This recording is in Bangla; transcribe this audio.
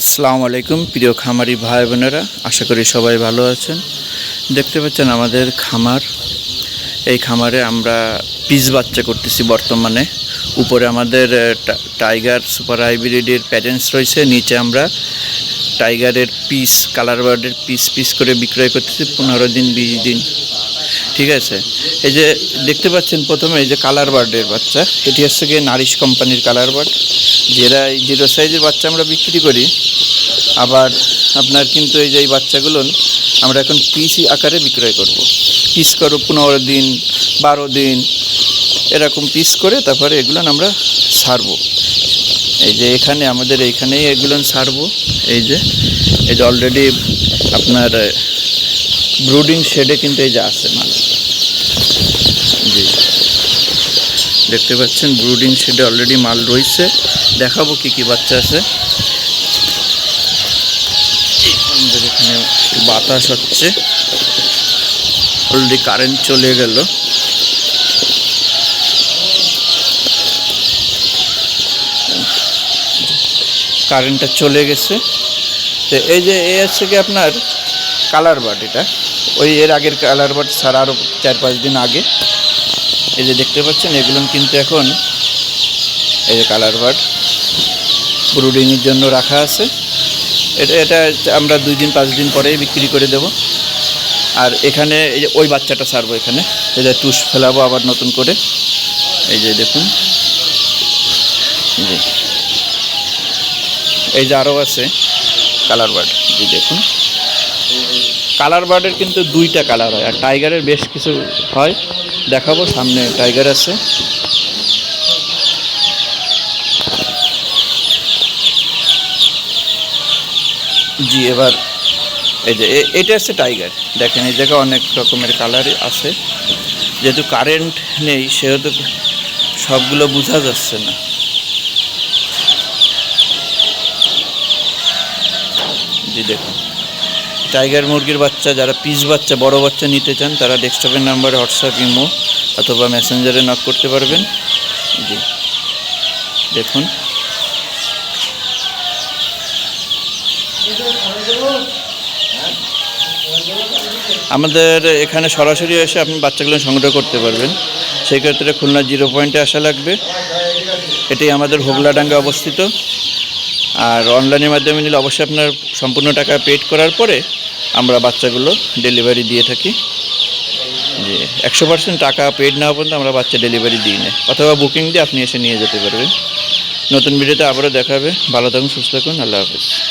আসসালামু আলাইকুম, প্রিয় খামারি ভাই বোনেরা, আশা করি সবাই ভালো আছেন। দেখতে পাচ্ছেন আমাদের খামার। এই খামারে আমরা পিস বাচ্চা করতেছি বর্তমানে। উপরে আমাদের টাইগার সুপার হাইব্রিডের প্যারেন্টস রয়েছে, নিচে আমরা টাইগারের পিস, কালার বার্ডের পিস পিস করে বিক্রয় করতেছি পনেরো দিন, বিশ দিন। ঠিক আছে? এই যে দেখতে পাচ্ছেন প্রথমে এই যে কালার বার্ডের বাচ্চা। এটি হচ্ছে গিয়ে নারিশ কোম্পানির কালার বার্ড যেটা এই জিরো সাইজের বাচ্চা আমরা বিক্রি করি। আবার আপনার কিন্তু এই যে এই বাচ্চাগুলো আমরা এখন পিস আকারে বিক্রয় করব। পিস করো পনেরো দিন, বারো দিন, এরকম পিস করে তারপরে এগুলো আমরা ছাড়বো এই যে এখানে আমাদের এইখানেই এগুলো ছাড়বো এই যে এই যে অলরেডি আপনার ব্রুডিং শেডে কিন্তু এই যে আছে মাল। জি। দেখতে পাচ্ছেন ব্রুডিং শেডে অলরেডি মাল রয়েছে দেখাবো কি কি বাচ্চা আছে। আমাদের এখানে বাতাস হচ্ছে। অলরেডি কারেন্ট চলে গেল। কারেন্টটা চলে গেছে। তো এই যে এই হচ্ছে কি আপনার কালার বার্ড এটা। ওই এর আগের কালার বার্ড ছাড়া আরও চার পাঁচ দিন আগে। এই যে দেখতে পাচ্ছেন, এগুলো কিন্তু এখন এই যে কালার বার্ড ব্রুডিংয়ের জন্য রাখা আছে। এটা এটা আমরা দুই দিন, পাঁচ দিন পরেই বিক্রি করে দেব। আর এখানে এই যে ওই বাচ্চাটা ছাড়বো এখানে। এই যে টুস ফেলাবো আবার নতুন করে। এই যে দেখুন। জি। এই যে আরও আছে কালার বার্ড জি দেখুন। কালার বার্ডের কিন্তু দুইটা কালার হয়, আর টাইগারের বেশ কিছু হয়। দেখাবো, সামনে টাইগার আছে। জি, এবার এই যে এটা হচ্ছে টাইগার দেখেন, এই জায়গায় অনেক রকমের কালারই আছে। যেহেতু কারেন্ট নেই, সেহেতু সবগুলো বোঝা যাচ্ছে না। জি দেখুন। টাইগার মুরগির বাচ্চা, যারা পিস বাচ্চা, বড় বাচ্চা নিতে চান, তারা ডেস্কটপের নাম্বারে হোয়াটসঅ্যাপ, ইমো অথবা মেসেঞ্জারে নক করতে পারবেন। জি। দেখুন। আমাদের এখানে সরাসরি এসে আপনি বাচ্চাগুলো সংগ্রহ করতে পারবেন। সেই ক্ষেত্রে খুলনা জিরো পয়েন্টে আসা লাগবে। এটি আমাদের হোগলাডাঙ্গে অবস্থিত। আর অনলাইনের মাধ্যমে নিলে অবশ্যই আপনার সম্পূর্ণ টাকা পেড করার পরে আমরা বাচ্চাগুলো ডেলিভারি দিয়ে থাকি। যে একশো পার্সেন্ট টাকা পেড না পর্যন্ত আমরা বাচ্চা ডেলিভারি দিই না। অথবা বুকিং দিয়ে আপনি এসে নিয়ে যেতে পারবেন। নতুন ভিডিওতে আবারও দেখাবে ভালো থাকুন, সুস্থ থাকুন। আল্লাহ হাফেজ।